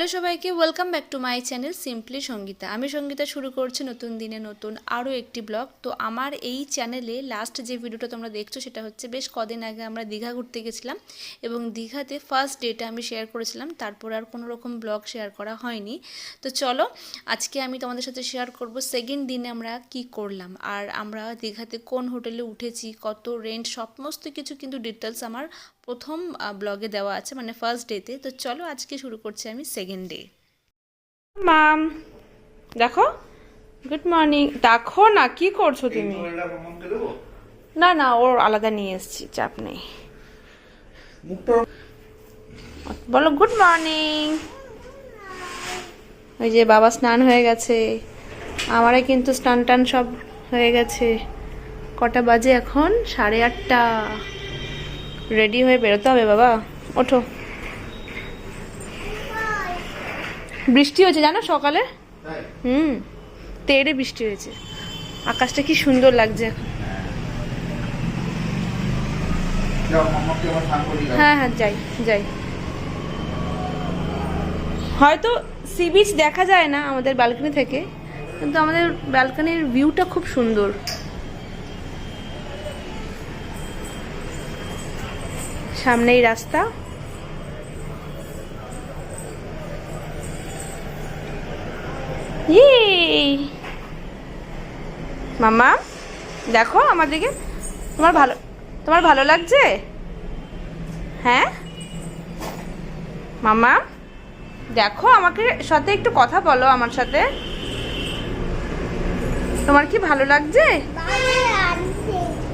Hello সবাইকে welcome back to my channel simply Sangeeta আমি সঙ্গীতা, শুরু করছি নতুন দিনে নতুন আরও একটি ব্লগ তো আমার এই চ্যানেলে লাস্ট যে ভিডিওটা তোমরা দেখছ, সেটা হচ্ছে বেশ কদিন আগে আমরা দীঘা ঘুরতে গেছিলাম এবং দীঘাতে ফার্স্ট ডেটা আমি শেয়ার করেছিলাম, তারপর আর কোনো রকম ব্লগ শেয়ার করা হয়নি। তো চলো, আজকে আমি তোমাদের সাথে শেয়ার করব সেকেন্ড দিনে আমরা কি করলাম, আর আমরা দীঘাতে কোন হোটেলে উঠেছি, কত রেন্ট সমস্ত কিছু কিন্তু ডিটেলস আমার প্রথম ব্লগে দেওয়া আছে মানে ফার্স্ট ডেতে তো চলো আজকে শুরু করছি আমি সেকেন্ড ডে মাম দেখো গুড মর্নিং দেখো না কি করছ তুমি? না না ওর আলাদা নিয়ে এসেছি চাপ নেই। বলো গুড মর্নিং ওই যে বাবা স্নান হয়ে গেছে। আমারও কিন্তু স্নান টান সব হয়ে গেছে। কটা বাজে এখন? সাড়ে আটটা। রেডি হয়ে বেরোতে হবে বাবা। ওঠো। বৃষ্টি হয়েছে জানো সকালে? হুম তেড়ে বৃষ্টি হয়েছে। আকাশটা কি সুন্দর লাগছে হ্যাঁ হ্যাঁ যাই যাই। হয়তো সি বিচ দেখা যায় না আমাদের ব্যালকনি থেকে কিন্তু আমাদের ব্যালকনির ভিউটা খুব সুন্দর। সামনেই রাস্তা। ইয়ে! মামা দেখো আমার দিকে। তোমার ভালো তোমার ভালো লাগছে? হ্যাঁ? মামা দেখো আমাকে সাথে একটু কথা বলো আমার সাথে। তোমার কি ভালো লাগছে।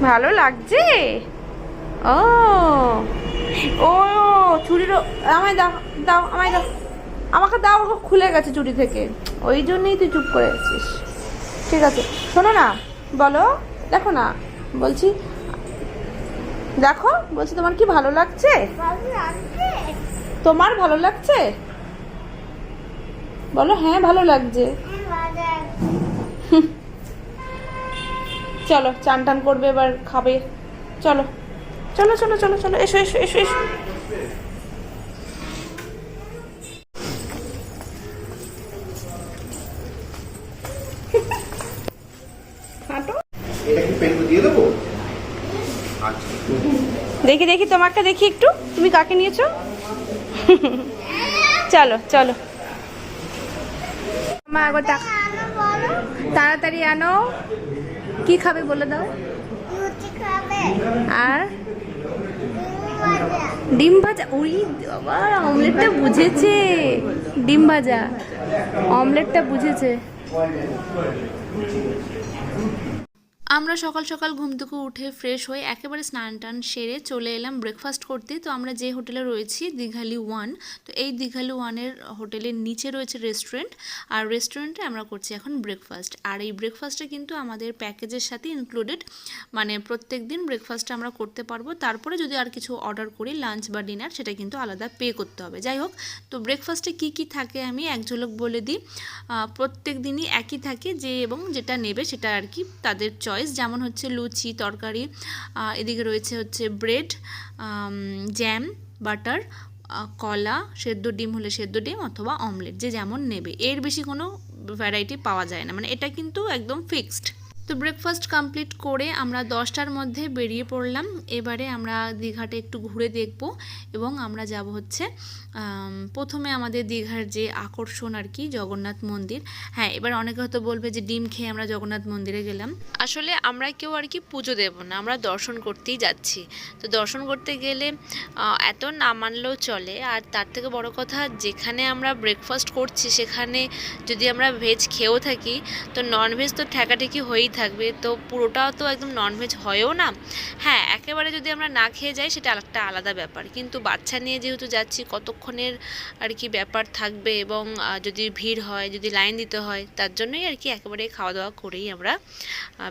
ভালো লাগছে? ও ও চুড়ির আমায় দাও দাও আমায় দাও। আমাকে দাও খুলে গেছে চুরি থেকে। ওই জন্যই তুই চুপ করে আছিস। ঠিক আছে শোনো না বলো দেখো না বলছি দেখো বলছি তোমার কি ভালো লাগছে? তোমার ভালো লাগছে? বলো হ্যাঁ ভালো লাগছে। চলো চান টান করবে এবার খাবে। চলো। চলো চলো চলো চলো এসো এসো এসো এসো। হাঁটো। এটা কি পেন দিয়ে দেবো? আচ্ছা। দেখি দেখি তোমাকে দেখি একটু। তুমি কাকে নিয়েছো? চলো চলো। মা তাক- তাড়াতাড়ি আনো। কি খাবে বলে দাও। আর? ডিম ভাজা? ওই আবার অমলেটটা বুঝেছে। ডিম ভাজা। অমলেটটা বুঝেছে। আমরা সকাল সকাল ঘুম থেকে উঠে ফ্রেশ হয়ে একেবারে স্নান টান সেরে চলে এলাম ব্রেকফাস্ট করতে। তো আমরা যে হোটেলে রয়েছি দীঘালি ওয়ান তো এই দীঘালি ওয়ানের হোটেলের নিচে রয়েছে রেস্টুরেন্ট আর রেস্টুরেন্টে আমরা করছি এখন ব্রেকফাস্ট আর এই ব্রেকফাস্টটা কিন্তু আমাদের প্যাকেজের সাথে ইনক্লুডেড মানে প্রত্যেক দিন ব্রেকফাস্টটা আমরা করতে পারব। তারপরে যদি আর কিছু অর্ডার করি লাঞ্চ বা ডিনার সেটা কিন্তু আলাদা পে করতে হবে। যাই হোক, তো ব্রেকফাস্টে কি কি থাকে আমি এক ঝলক বলে দিই। প্রত্যেক দিনই একই থাকে যে এবং যেটা নেবে সেটা আর কি তাদের চয়েস যেমন হচ্ছে লুচি, তরকারি এদিকে রয়েছে হচ্ছে ব্রেড জ্যাম বাটার কলা, সেদ্ধ ডিম হলে সেদ্ধ ডিম অথবা অমলেট যে যেমন নেবে। এর বেশি কোনো ভ্যারাইটি পাওয়া যায় না। মানে এটা কিন্তু একদম ফিক্সড তো ব্রেকফাস্ট কমপ্লিট করে আমরা দশটার মধ্যে বেরিয়ে পড়লাম। এবারে আমরা দীঘাটা একটু ঘুরে দেখব এবং আমরা যাব হচ্ছে প্রথমে আমাদের দীঘার যে আকর্ষণ আর কি, জগন্নাথ মন্দির। হ্যাঁ এবার অনেকে হয়তো বলবে যে ডিম খেয়ে আমরা জগন্নাথ মন্দিরে গেলাম। আসলে আমরা কেউ আর কি পুজো দেব না, আমরা দর্শন করতেই যাচ্ছি। তো দর্শন করতে গেলে এত না মানলেও চলে। আর তার থেকে বড় কথা, যেখানে আমরা ব্রেকফাস্ট করছি, সেখানে যদি আমরা ভেজ খেয়েও থাকি, তো ননভেজ তো ঠেকাঠেকি হয়েই থাকবে, তো পুরোটাও তো একদম ননভেজ হয়ও না। হ্যাঁ একেবারে যদি আমরা না খেয়ে যাই, সেটা একটা আলাদা ব্যাপার। কিন্তু বাচ্চা নিয়ে যেহেতু যাচ্ছি, কতক্ষণের আর কি ব্যাপার থাকবে এবং যদি ভিড় হয়, যদি লাইন দিতে হয়, তার জন্যই আর কি একেবারে খাওয়া দাওয়া করেই আমরা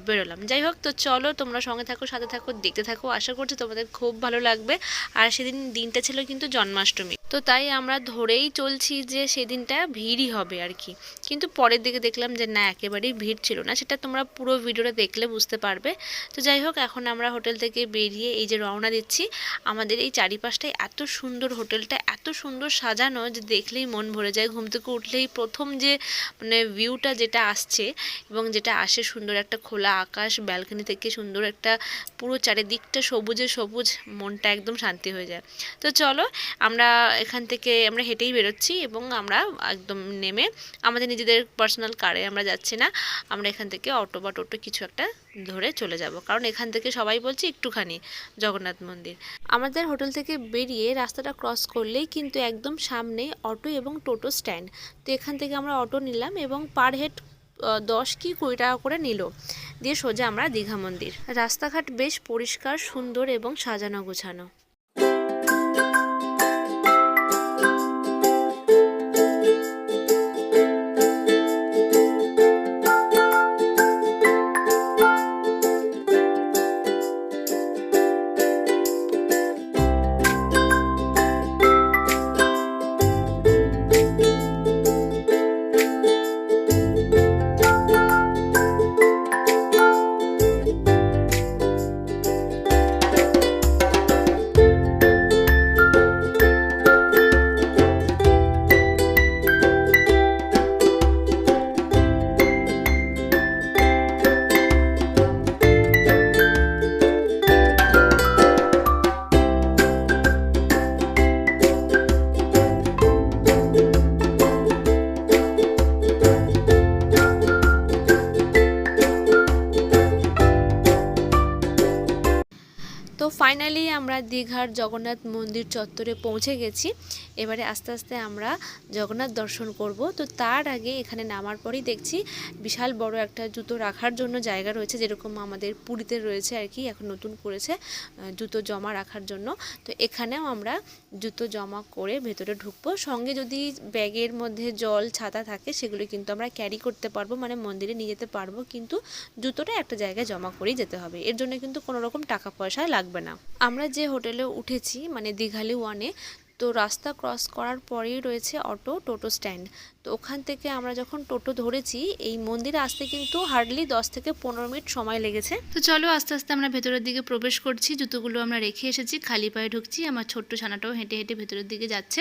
বেরোলাম। যাই হোক, তো চলো তোমরা সঙ্গে থাকো, সাথে থাকো, দেখতে থাকো। আশা করছি তোমাদের খুব ভালো লাগবে। আর সেদিন দিনটা ছিল কিন্তু জন্মাষ্টমী। তো তাই আমরা ধরেই চলছি যে সেদিনটা ভিড়ই হবে আর কি। কিন্তু পরের দিকে দেখলাম যে না, একেবারেই ভিড় ছিল না। সেটা তোমরা পুরো ভিডিওটা দেখলে বুঝতে পারবে। তো যাই হোক, এখন আমরা হোটেল থেকে বেরিয়ে এই যে রওনা দিচ্ছি। আমাদের এই চারিপাশটায় এত সুন্দর হোটেলটা, এত সুন্দর সাজানো যে দেখলেই মন ভরে যায়। ঘুম থেকে উঠলেই প্রথম যে মানে ভিউটা যেটা আসছে এবং যেটা আসে সুন্দর একটা খোলা আকাশ, ব্যালকনি থেকে সুন্দর একটা পুরো চারিদিকটা সবুজে সবুজ, মনটা একদম শান্তি হয়ে যায়। তো চলো, আমরা এখান থেকে আমরা হেঁটেই বেরোচ্ছি এবং আমরা একদম নেমে আমাদের নিজেদের পার্সোনাল কারে আমরা যাচ্ছি না। আমরা এখান থেকে অটো বা টোটো কিছু একটা ধরে চলে যাব। কারণ এখান থেকে সবাই বলছে একটুখানি জগন্নাথ মন্দির। আমাদের হোটেল থেকে বেরিয়ে রাস্তাটা ক্রস করলেই কিন্তু একদম সামনে অটো এবং টোটো স্ট্যান্ড তো এখান থেকে আমরা অটো নিলাম এবং পার হেড দশ কি কুড়ি টাকা করে নিল। দিয়ে সোজা আমরা দীঘা মন্দির। রাস্তাঘাট বেশ পরিষ্কার, সুন্দর এবং সাজানো গোছানো। আমরা দীঘার জগন্নাথ মন্দির চত্বরে পৌঁছে গেছি। এবারে আস্তে আস্তে আমরা জগন্নাথ দর্শন করব। তো তার আগে এখানে নামার পরেই দেখছি বিশাল বড় একটা জুতো রাখার জন্য জায়গা রয়েছে, যেরকম আমাদের পুরীতে রয়েছে আর কি, এখন নতুন করেছে জুতো জমা রাখার জন্য। তো এখানেও আমরা জুতো জমা করে ভেতরে ঢুকবো। সঙ্গে যদি ব্যাগের মধ্যে জল, ছাতা থাকে, সেগুলো কিন্তু আমরা ক্যারি করতে পারব মানে মন্দিরে নিয়ে যেতে পারব, কিন্তু জুতোটা একটা জায়গায় জমা করেই যেতে হবে। এর জন্য কিন্তু কোনো রকম টাকা পয়সা লাগবে না। আমরা যে হোটেলে উঠেছি মানে দীঘালি ওয়ানে তো রাস্তা ক্রস করার পরেই রয়েছে অটো, টোটো স্ট্যান্ড। তো ওখান থেকে আমরা যখন টোটো ধরেছি, এই মন্দিরে আসতে কিন্তু হার্ডলি দশ থেকে পনেরো মিনিট সময় লেগেছে। তো চলো আস্তে আস্তে আমরা ভেতরের দিকে প্রবেশ করছি, জুতোগুলো আমরা রেখে এসেছি, খালি পায়ে ঢুকছি, আমার ছোট্ট ছানাটাও হেঁটে হেঁটে ভেতরের দিকে যাচ্ছে।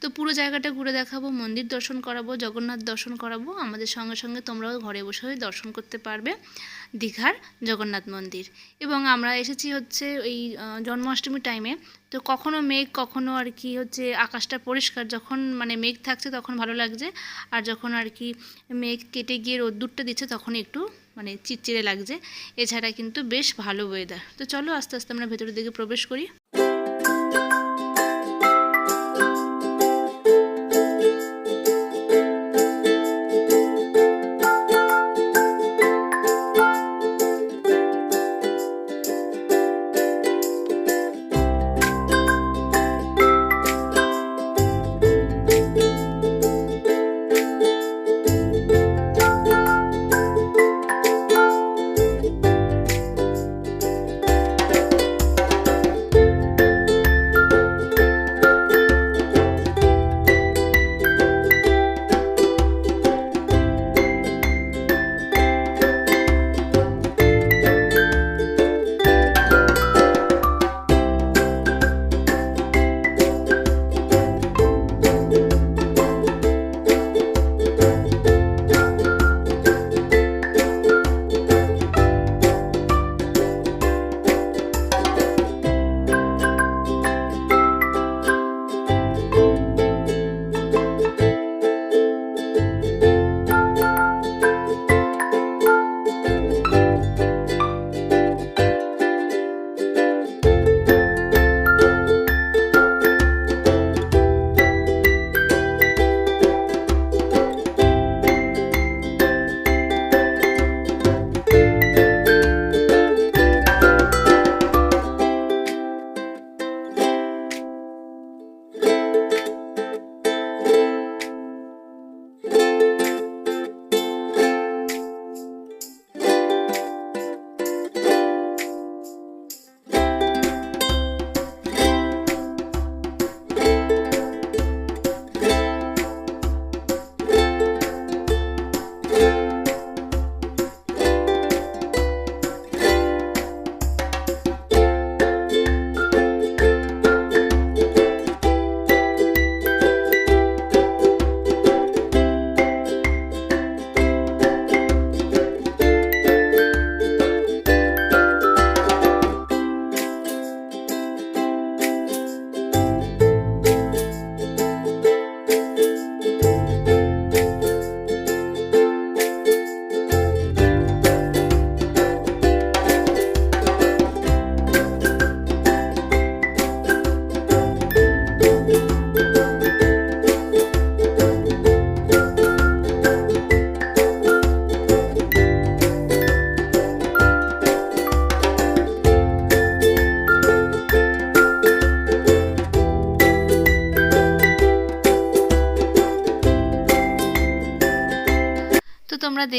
তো পুরো জায়গাটা ঘুরে দেখাবো, মন্দির দর্শন করাবো, জগন্নাথ দর্শন করাবো, আমাদের সঙ্গে সঙ্গে তোমরাও ঘরে বসে দর্শন করতে পারবে। দীঘার জগন্নাথ মন্দির। এবং আমরা এসেছি হচ্ছে এই জন্মাষ্টমী টাইমে তো কখনো মেঘ, কখনো আর কি হচ্ছে আকাশটা পরিষ্কার। যখন মানে মেঘ থাকছে তখন ভালো লাগছে। আর যখন আর কি মেঘ কেটে গিয়ে রোদ্দুরটা দিচ্ছে তখন একটু মানে চিরচিরে লাগছে। এছাড়া কিন্তু বেশ ভালো ওয়েদার তো চলো আস্তে আস্তে আমরা ভেতরের দিকে প্রবেশ করি।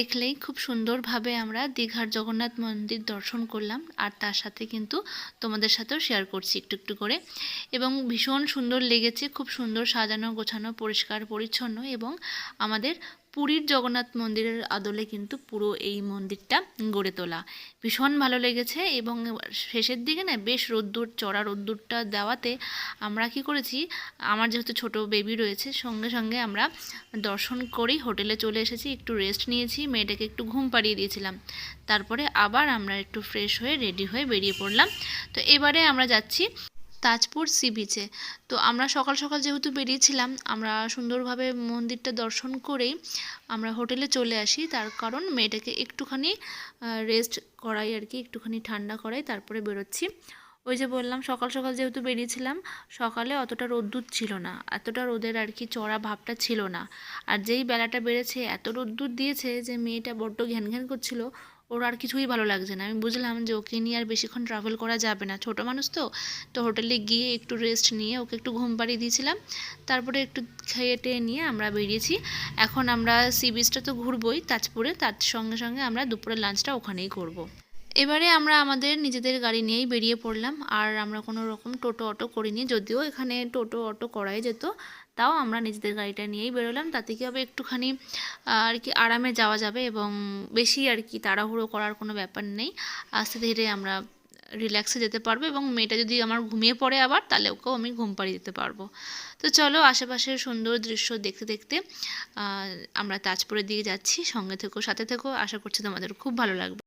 দেখলেই খুব সুন্দরভাবে আমরা দীঘার জগন্নাথ মন্দির দর্শন করলাম আর তার সাথে কিন্তু তোমাদের সাথেও শেয়ার করছি একটু একটু করে। এবং ভীষণ সুন্দর লেগেছে, খুব সুন্দর সাজানো গোছানো, পরিষ্কার, পরিচ্ছন্ন এবং আমাদের পুরীর জগন্নাথ মন্দিরের আদলে কিন্তু পুরো এই মন্দিরটা গড়ে তোলা। ভীষণ ভালো লেগেছে এবং শেষের দিকে না বেশ রোদ্দুর, চড়া রোদ্দুরটা দেওয়াতে আমরা কি করেছি, আমার যেহেতু ছোট বেবি রয়েছে, সঙ্গে সঙ্গে আমরা দর্শন করেই হোটেলে চলে এসেছি, একটু রেস্ট নিয়েছি, মেয়েটাকে একটু ঘুম পাড়িয়ে দিয়েছিলাম। তারপরে আবার আমরা একটু ফ্রেশ হয়ে রেডি হয়ে বেরিয়ে পড়লাম। তো এবারে আমরা যাচ্ছি তাজপুর সি বিচে তো আমরা সকাল সকাল যেহেতু বেরিয়েছিলাম, আমরা সুন্দরভাবে মন্দিরটা দর্শন করেই আমরা হোটেলে চলে আসি। তার কারণ মেয়েটাকে একটুখানি রেস্ট করাই আর কি, একটুখানি ঠান্ডা করাই, তারপরে বেরোচ্ছি। ওই যে বললাম, সকাল সকাল যেহেতু বেরিয়েছিলাম, সকালে অতটা রোদ্দুর ছিল না, এতটা রোদের আর কি চড়া ভাবটা ছিল না। আর যেই বেলাটা বেড়েছে, এত রোদ্দুর দিয়েছে যে মেয়েটা বড্ড ঘ্যান ঘ্যান করছিল ওর আর কিছুই ভালো লাগছে না। আমি বুঝলাম যে ওকে নিয়ে আর বেশিক্ষণ ট্রাভেল করা যাবে না। ছোটো মানুষ তো। তো হোটেলে গিয়ে একটু রেস্ট নিয়ে ওকে একটু ঘুম পাড়িয়ে দিয়েছিলাম। তারপরে একটু খেয়ে টেয়ে নিয়ে আমরা বেরিয়েছি। এখন আমরা সি বিচটা তো ঘুরবোই তাজপুরে। তার সঙ্গে সঙ্গে আমরা দুপুরের লাঞ্চটা ওখানেই করব। এবারে আমরা আমাদের নিজেদের গাড়ি নিয়েই বেরিয়ে পড়লাম। আর আমরা কোনো রকম টোটো অটো করিনি। যদিও এখানে টোটো অটো করাই যেত। তাও আমরা নিজেদের গাড়িটা নিয়েই বেরোলাম। তাতে কি হবে? একটুখানি আর কি আরামে যাওয়া যাবে এবং বেশি আর কি তাড়াহুড়ো করার কোনো ব্যাপার নেই। আস্তে ধীরে আমরা রিল্যাক্সে যেতে পারব এবং মেয়েটা যদি আমার ঘুমিয়ে পড়ে আবার, তাহলে ওকেও আমি ঘুম পাড়িয়ে দিতে পারব। তো চলো, আশেপাশের সুন্দর দৃশ্য দেখতে দেখতে আমরা তাজপুরের দিকে যাচ্ছি। সঙ্গে থেকো, সাথে থেকো। আশা করছি তোমাদের খুব ভালো লাগবে।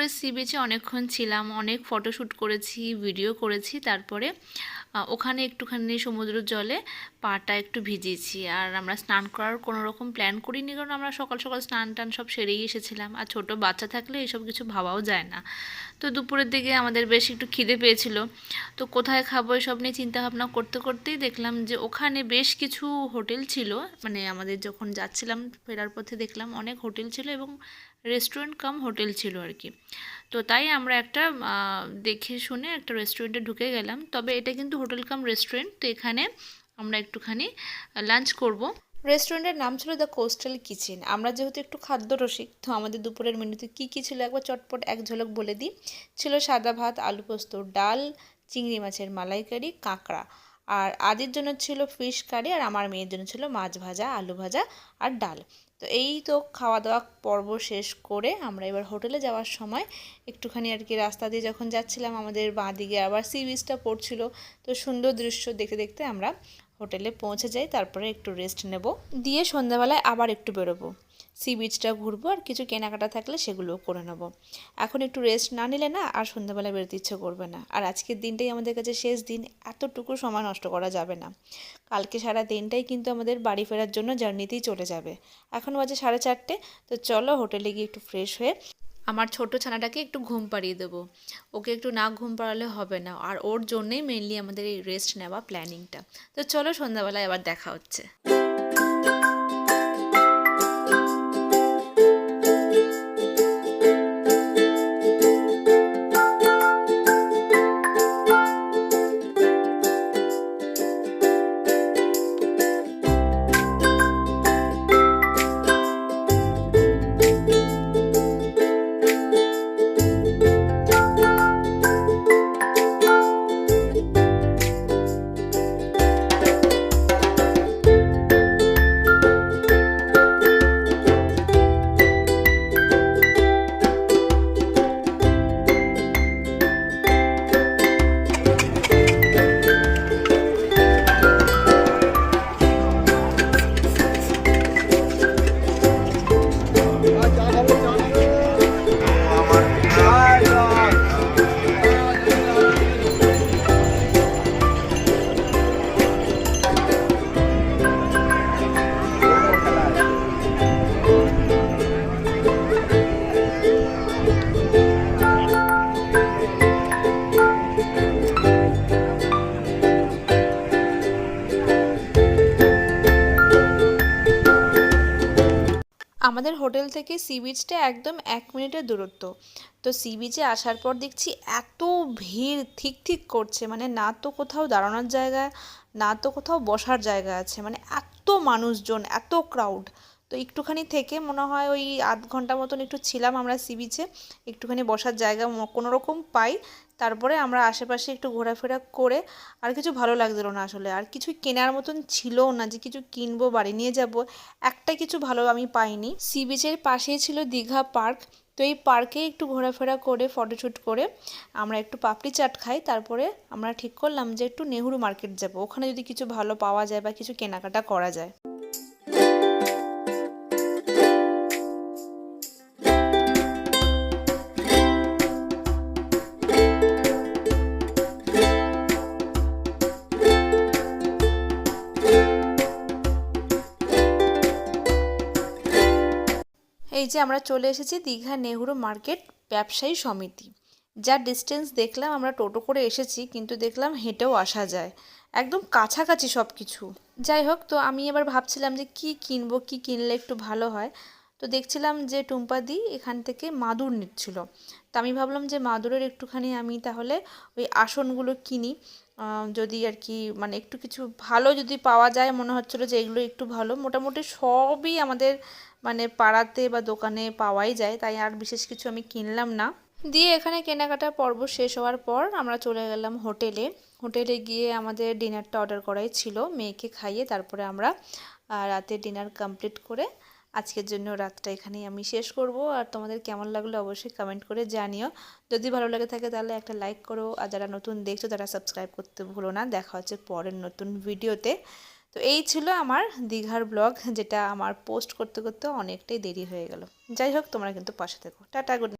তাজপুরের সি বিচে অনেকক্ষণ ছিলাম, অনেক ফটোশ্যুট করেছি ভিডিও করেছি, তারপরে ওখানে একটুখানি সমুদ্র জলে পাটা একটু ভিজিয়েছি। আর আমরা স্নান করার কোনো রকম প্ল্যান করিনি, কারণ আমরা সকাল সকাল স্নান টান সব সেরেই এসেছিলাম। আর ছোট বাচ্চা থাকলে এসব কিছু ভাবাও যায় না। তো দুপুরের দিকে আমাদের বেশ একটু খিদে পেয়েছিল। তো কোথায় খাব এসব নিয়ে চিন্তা ভাবনা করতে করতেই দেখলাম যে ওখানে বেশ কিছু হোটেল ছিল। মানে আমাদের যখন যাচ্ছিলাম ফেরার পথে দেখলাম অনেক হোটেল ছিল এবং রেস্টুরেন্ট কাম হোটেল ছিল আর কি। তো তাই আমরা একটা দেখে শুনে একটা রেস্টুরেন্টে ঢুকে গেলাম। তবে এটা কিন্তু হোটেল কাম রেস্টুরেন্ট। তো এখানে আমরা একটুখানি লাঞ্চ করব। রেস্টুরেন্টের নাম ছিল দ্য কোস্টাল কিচেন আমরা যেহেতু একটু খাদ্য রসিক তো আমাদের দুপুরের মেনুতে কী কী ছিল একবার চটপট এক ঝলক বলে দিই। ছিল সাদা ভাত, আলু পোস্ত, ডাল, চিংড়ি মাছের মালাইকারি, কাঁকড়া। আর আদির জন্য ছিল ফিশ কারি, আর আমার মেয়ের জন্য ছিল মাছ ভাজা, আলু ভাজা আর ডাল। তো এই তো খাওয়া দাওয়া পর্ব শেষ করে আমরা এবার হোটেলে যাওয়ার সময় একটুখানি আর কি রাস্তা দিয়ে যখন যাচ্ছিলাম, আমাদের বাঁ দিকে আবার সি বিচটা পড়ছিল। তো সুন্দর দৃশ্য দেখতে দেখতে আমরা হোটেলে পৌঁছে যাই, তারপরে একটু রেস্ট নেব। দিয়ে সন্ধ্যাবেলায় আবার একটু বেরোবো। সি বিচটা ঘুরবো আর কিছু কেনাকাটা থাকলে সেগুলোও করে নেব। এখন একটু রেস্ট না নিলে না আর সন্ধ্যাবেলা বেরোতে ইচ্ছে করবে না। আর আজকের দিনটাই আমাদের কাছে শেষ দিন, এতটুকু সময় নষ্ট করা যাবে না। কালকে সারা দিনটাই কিন্তু আমাদের বাড়ি ফেরার জন্য জার্নিতেই চলে যাবে। এখন বাজে সাড়ে চারটে, তো চলো হোটেলে গিয়ে একটু ফ্রেশ হয়ে আমার ছোট ছানাটাকে একটু ঘুম পাড়িয়ে দেবো। ওকে একটু না ঘুম পাড়ালে হবে না। আর ওর জন্যেই মেনলি আমাদের এই রেস্ট নেওয়া প্ল্যানিংটা তো চলো সন্ধ্যাবেলায় আবার দেখা হচ্ছে। থেকে সি বিচটা একদম এক মিনিটের দূরত্ব। তো সি বিচে আসার পর দেখছি এত ভিড় ঠিক ঠিক করছে মানে না তো কোথাও দাঁড়ানোর জায়গা, না তো কোথাও বসার জায়গা আছে মানে এত মানুষজন, এত ক্রাউড তো একটুখানি থেকে মনে হয় ওই আধ ঘণ্টা মতন একটু ছিলাম আমরা সি বিচে একটুখানি বসার জায়গা কোনো রকম পাই। তারপরে আমরা আশেপাশে একটু ঘোরাফেরা করে আর কিছু ভালো লাগছিল না আসলে। আর কিছু কেনার মতন ছিলও না যে কিছু কিনবো, বাড়ি নিয়ে যাব, একটা কিছু ভালো আমি পাইনি। সি বিচের পাশেই ছিল দীঘা পার্ক, তো এই পার্কে একটু ঘোরাফেরা করে ফটোশ্যুট করে আমরা একটু পাপড়ি চাট খাই, তারপরে আমরা ঠিক করলাম যে একটু নেহরু মার্কেট যাব। ওখানে যদি কিছু ভালো পাওয়া যায় বা কিছু কেনাকাটা করা যায়। যে আমরা চলে এসেছি দীঘা নেহরু মার্কেট ব্যবসায়ী সমিতি। যা ডিস্টেন্স দেখলাম আমরা টোটো করে এসেছি, কিন্তু দেখলাম হেঁটেও আসা যায়। একদম কাছাকাছি সব কিছু যাই হোক, তো আমি এবার ভাবছিলাম যে কি কিনবো, কি কিনলে একটু ভালো হয়। তো দেখছিলাম যে টুম্পাদি এখান থেকে মাদুর নিচ্ছিল। তো আমি ভাবলাম যে মাদুরের একটুখানি আমি তাহলে ওই আসনগুলো কিনি। যদি আর কি মানে একটু কিছু ভালো যদি পাওয়া যায়, মনে হচ্ছিল যে এগুলো একটু ভালো। মোটামুটি সবই আমাদের মানে পাড়াতে বা দোকানে পাওয়াই যায়, তাই আর বিশেষ কিছু আমি কিনলাম না। দিয়ে এখানে কেনাকাটা পর্ব শেষ হওয়ার পর আমরা চলে গেলাম হোটেলে। হোটেলে গিয়ে আমাদের ডিনারটা অর্ডার করাই ছিল, মেয়েকে খাইয়ে তারপরে আমরা রাতে ডিনার কমপ্লিট করে আজকের জন্য রাতটা এখানেই আমি শেষ করব। আর তোমাদের কেমন লাগল অবশ্যই কমেন্ট করে জানিও। যদি ভালো লাগে থাকে তাহলে একটা লাইক করো। আর যারা নতুন দেখছ তারা সাবস্ক্রাইব করতে ভুলো না। দেখা হচ্ছে পরের নতুন ভিডিওতে। তো এই ছিল আমার দীঘার ব্লগ, যেটা আমার পোস্ট করতে করতে অনেকটাই দেরি হয়ে গেল। যাই হোক, তোমরা কিন্তু পাশে থেকো। Tata good